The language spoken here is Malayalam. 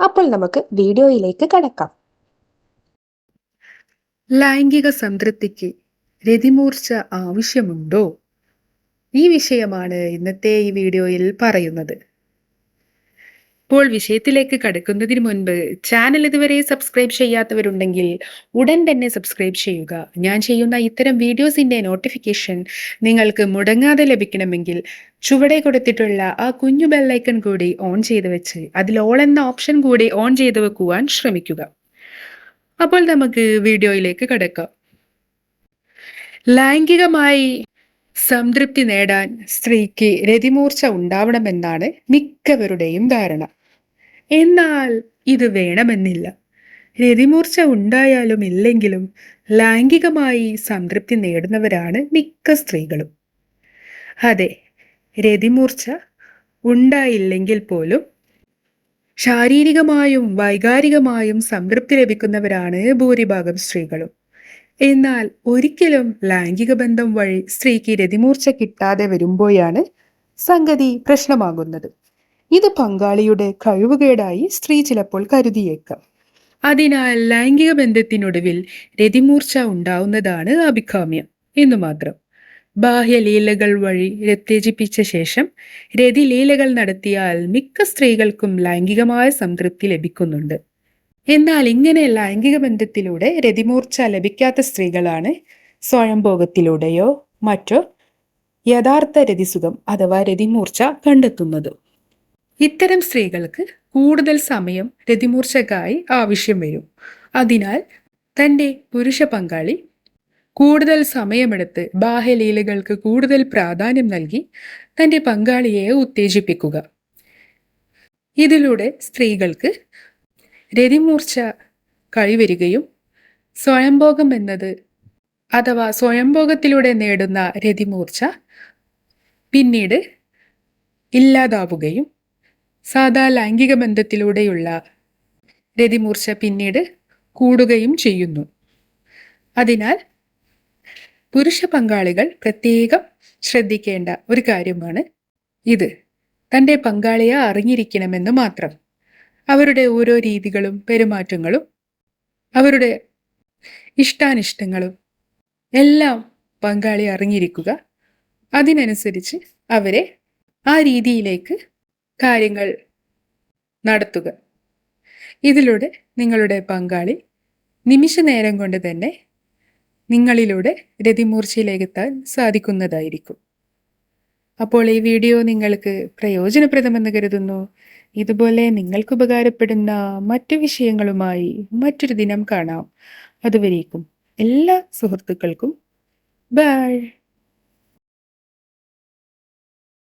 അപ്പോൾ നമുക്ക് വീഡിയോയിലേക്ക് കടക്കാം. ലൈംഗിക സംതൃപ്തിക്ക് രതിമൂർച്ച ആവശ്യമുണ്ടോ? ഈ വിഷയമാണ് ഇന്നത്തെ ഈ വീഡിയോയിൽ പറയുന്നത്. ഇപ്പോൾ വിഷയത്തിലേക്ക് കടക്കുന്നതിന് മുൻപ് ചാനൽ ഇതുവരെ സബ്സ്ക്രൈബ് ചെയ്യാത്തവരുണ്ടെങ്കിൽ ഉടൻ തന്നെ സബ്സ്ക്രൈബ് ചെയ്യുക. ഞാൻ ചെയ്യുന്ന ഇത്തരം വീഡിയോസിന്റെ നോട്ടിഫിക്കേഷൻ നിങ്ങൾക്ക് മുടങ്ങാതെ ലഭിക്കണമെങ്കിൽ ചുവടെ കൊടുത്തിട്ടുള്ള ആ കുഞ്ഞു ബെല്ലൈക്കൺ കൂടി ഓൺ ചെയ്ത് വെച്ച് അതിൽ ഓൾ എന്ന ഓപ്ഷൻ കൂടി ഓൺ ചെയ്ത് വെക്കുവാൻ ശ്രമിക്കുക. അപ്പോൾ നമുക്ക് വീഡിയോയിലേക്ക് കടക്കാം. ലൈംഗികമായി സംതൃപ്തി നേടാൻ സ്ത്രീക്ക് രതിമൂർച്ച ഉണ്ടാവണമെന്നാണ് മിക്കവരുടെയും ധാരണ. എന്നാൽ ഇത് വേണമെന്നില്ല. രതിമൂർച്ച ഉണ്ടായാലും ഇല്ലെങ്കിലും ലൈംഗികമായി സംതൃപ്തി നേടുന്നവരാണ് മിക്ക സ്ത്രീകളും. അതെ രതിമൂർച്ച ഉണ്ടായില്ലെങ്കിൽ പോലും ശാരീരികമായും വൈകാരികമായും സംതൃപ്തി ലഭിക്കുന്നവരാണ് ഭൂരിഭാഗം സ്ത്രീകളും. എന്നാൽ ഒരിക്കലും ലൈംഗിക ബന്ധം വഴി സ്ത്രീക്ക് രതിമൂർച്ച കിട്ടാതെ വരുമ്പോഴാണ് സംഗതി പ്രശ്നമാകുന്നത്. ഇത് പങ്കാളിയുടെ കഴിവുകേടായി സ്ത്രീ ചിലപ്പോൾ കരുതിയേക്കാം. അതിനാൽ ലൈംഗിക ബന്ധത്തിനൊടുവിൽ രതിമൂർച്ച ഉണ്ടാവുന്നതാണ് അഭികാമ്യം എന്നു മാത്രം. ബാഹ്യലീലകൾ വഴി രത്തേജിപ്പിച്ച ശേഷം രതിലീലകൾ നടത്തിയാൽ മിക്ക സ്ത്രീകൾക്കും ലൈംഗികമായ സംതൃപ്തി ലഭിക്കുന്നുണ്ട്. എന്നാൽ ഇങ്ങനെ ലൈംഗിക ബന്ധത്തിലൂടെ രതിമൂർച്ച ലഭിക്കാത്ത സ്ത്രീകളാണ് സ്വയംഭോഗത്തിലൂടെയോ മറ്റോ യഥാർത്ഥ രതിസുഖം അഥവാ രതിമൂർച്ച കണ്ടെത്തുന്നത്. ഇത്തരം സ്ത്രീകൾക്ക് കൂടുതൽ സമയം രതിമൂർച്ചക്കായി ആവശ്യം വരും. അതിനാൽ തന്റെ പുരുഷ പങ്കാളി കൂടുതൽ സമയമെടുത്ത് ബാഹ്യലീലകൾക്ക് കൂടുതൽ പ്രാധാന്യം നൽകി തന്റെ പങ്കാളിയെ ഉത്തേജിപ്പിക്കുക. ഇതിലൂടെ സ്ത്രീകൾക്ക് രതിമൂർച്ച കഴിവരികയും സ്വയംഭോഗം എന്നത് അഥവാ സ്വയംഭോഗത്തിലൂടെ നേടുന്ന രതിമൂർച്ച പിന്നീട് ഇല്ലാതാവുകയും സാധാ ലൈംഗിക ബന്ധത്തിലൂടെയുള്ള രതിമൂർച്ച പിന്നീട് കൂടുകയും ചെയ്യുന്നു. അതിനാൽ പുരുഷ പങ്കാളികൾ പ്രത്യേകം ശ്രദ്ധിക്കേണ്ട ഒരു കാര്യമാണ് ഇത്. തന്റെ പങ്കാളിയെ അറിഞ്ഞിരിക്കണമെന്ന് മാത്രം. അവരുടെ ഓരോ രീതികളും പെരുമാറ്റങ്ങളും അവരുടെ ഇഷ്ടാനിഷ്ടങ്ങളും എല്ലാം പങ്കാളി അറിഞ്ഞിരിക്കുക. അതിനനുസരിച്ച് അവരെ ആ രീതിയിലേക്ക് കാര്യങ്ങൾ നടത്തുക. ഇതിലൂടെ നിങ്ങളുടെ പങ്കാളി നിമിഷ നേരം കൊണ്ട് തന്നെ നിങ്ങളിലൂടെ രതിമൂർച്ചയിലേക്കെത്താൻ സാധിക്കുന്നതായിരിക്കും. അപ്പോൾ ഈ വീഡിയോ നിങ്ങൾക്ക് പ്രയോജനപ്രദമെന്ന് കരുതുന്നു. ഇതുപോലെ നിങ്ങൾക്ക് ഉപകാരപ്പെടുന്ന മറ്റു വിഷയങ്ങളുമായി മറ്റൊരു ദിനം കാണാം. അതുവരേക്കും എല്ലാ സുഹൃത്തുക്കൾക്കും. ബൈ.